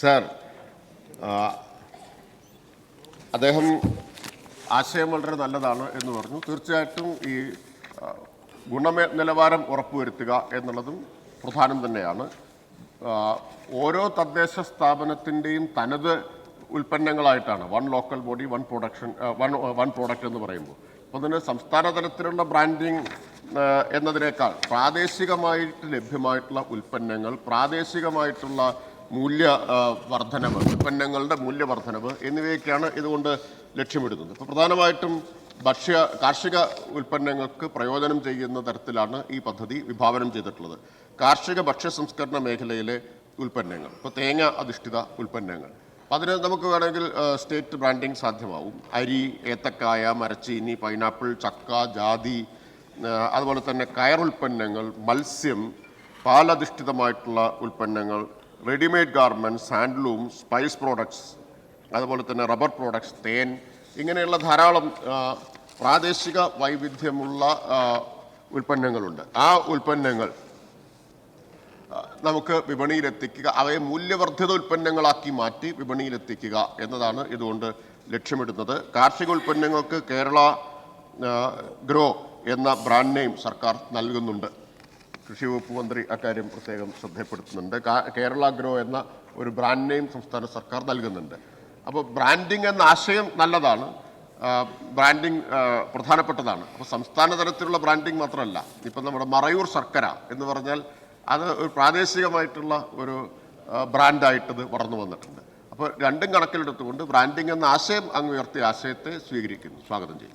Sir അദ്ദേഹം ആശയം വളരെ നല്ലതാണ് എന്ന് പറഞ്ഞു. തീർച്ചയായിട്ടും ഈ ഗുണമേ നിലവാരം ഉറപ്പുവരുത്തുക എന്നുള്ളതും പ്രധാനം തന്നെയാണ്. ഓരോ തദ്ദേശ സ്ഥാപനത്തിന്റെയും തനത് ഉൽപ്പന്നങ്ങളായിട്ടാണ് one local body one production one one product എന്ന് പറയുമ്പോൾ. അപ്പോൾ അതിന് സംസ്ഥാന തലത്തിലുള്ള ബ്രാൻഡിങ് എന്നതിനേക്കാൾ പ്രാദേശികമായിട്ട് ലഭ്യമായിട്ടുള്ള ഉൽപ്പന്നങ്ങൾ പ്രാദേശികമായിട്ടുള്ള മൂല്യ വർധനവ് ഉൽപ്പന്നങ്ങളുടെ മൂല്യവർദ്ധനവ് എന്നിവയൊക്കെയാണ് ഇതുകൊണ്ട് ലക്ഷ്യമിടുന്നത്. ഇപ്പോൾ പ്രധാനമായിട്ടും ഭക്ഷ്യ കാർഷിക ഉൽപ്പന്നങ്ങൾക്ക് പ്രയോജനം ചെയ്യുന്ന തരത്തിലാണ് ഈ പദ്ധതി വിഭാവനം ചെയ്തിട്ടുള്ളത്. കാർഷിക ഭക്ഷ്യ സംസ്കരണ മേഖലയിലെ ഉൽപ്പന്നങ്ങൾ ഇപ്പോൾ തേങ്ങ അധിഷ്ഠിത ഉൽപ്പന്നങ്ങൾ. അതിന് നമുക്ക് വേണമെങ്കിൽ സ്റ്റേറ്റ് ബ്രാൻഡിങ് സാധ്യമാവും. അരി ഏത്തക്കായ മരച്ചീനി പൈനാപ്പിൾ ചക്ക ജാതി അതുപോലെ തന്നെ കയർ ഉൽപ്പന്നങ്ങൾ മത്സ്യം പാലധിഷ്ഠിതമായിട്ടുള്ള ഉൽപ്പന്നങ്ങൾ readymade garments handloom spice products അതുപോലെ തന്നെ റബ്ബർ പ്രോഡക്ട്സ് തേൻ ഇങ്ങനെയുള്ള ധാരാളം പ്രാദേശിക വൈവിധ്യമുള്ള ഉൽപ്പന്നങ്ങളുണ്ട്. ആ ഉൽപ്പന്നങ്ങൾ നമുക്ക് വിപണിയിലെത്തിക്കുക അവയെ മൂല്യവർദ്ധിത ഉൽപ്പന്നങ്ങളാക്കി മാറ്റി വിപണിയിലെത്തിക്കുക എന്നതാണ് ഇതുകൊണ്ട് ലക്ഷ്യമിടുന്നത്. കാർഷിക ഉൽപ്പന്നങ്ങൾക്ക് കേരള ഗ്രോ എന്ന ബ്രാൻഡ് നെയിം സർക്കാർ നൽകുന്നുണ്ട്. കൃഷി വകുപ്പ് മന്ത്രി അക്കാര്യം പ്രത്യേകം ശ്രദ്ധപ്പെടുത്തുന്നുണ്ട് കേരള ഗ്രോ എന്ന ഒരു ബ്രാൻഡ് നെയിം സംസ്ഥാന സർക്കാർ നൽകുന്നുണ്ട്. അപ്പോൾ ബ്രാൻഡിംഗ് എന്ന ആശയം നല്ലതാണ്. ബ്രാൻഡിങ് പ്രധാനപ്പെട്ടതാണ്. അപ്പോൾ സംസ്ഥാന തലത്തിലുള്ള ബ്രാൻഡിംഗ് മാത്രമല്ല ഇപ്പം നമ്മുടെ മറയൂർ ശർക്കര എന്ന് പറഞ്ഞാൽ അത് ഒരു പ്രാദേശികമായിട്ടുള്ള ഒരു ബ്രാൻഡായിട്ടത് വളർന്നു വന്നിട്ടുണ്ട്. അപ്പോൾ രണ്ടും കണക്കിലെടുത്തുകൊണ്ട് ബ്രാൻഡിംഗ് എന്ന ആശയം അങ്ങ് ഉയർത്തിയ ആശയത്തെ സ്വീകരിക്കുന്നു. സ്വാഗതം ചെയ്യും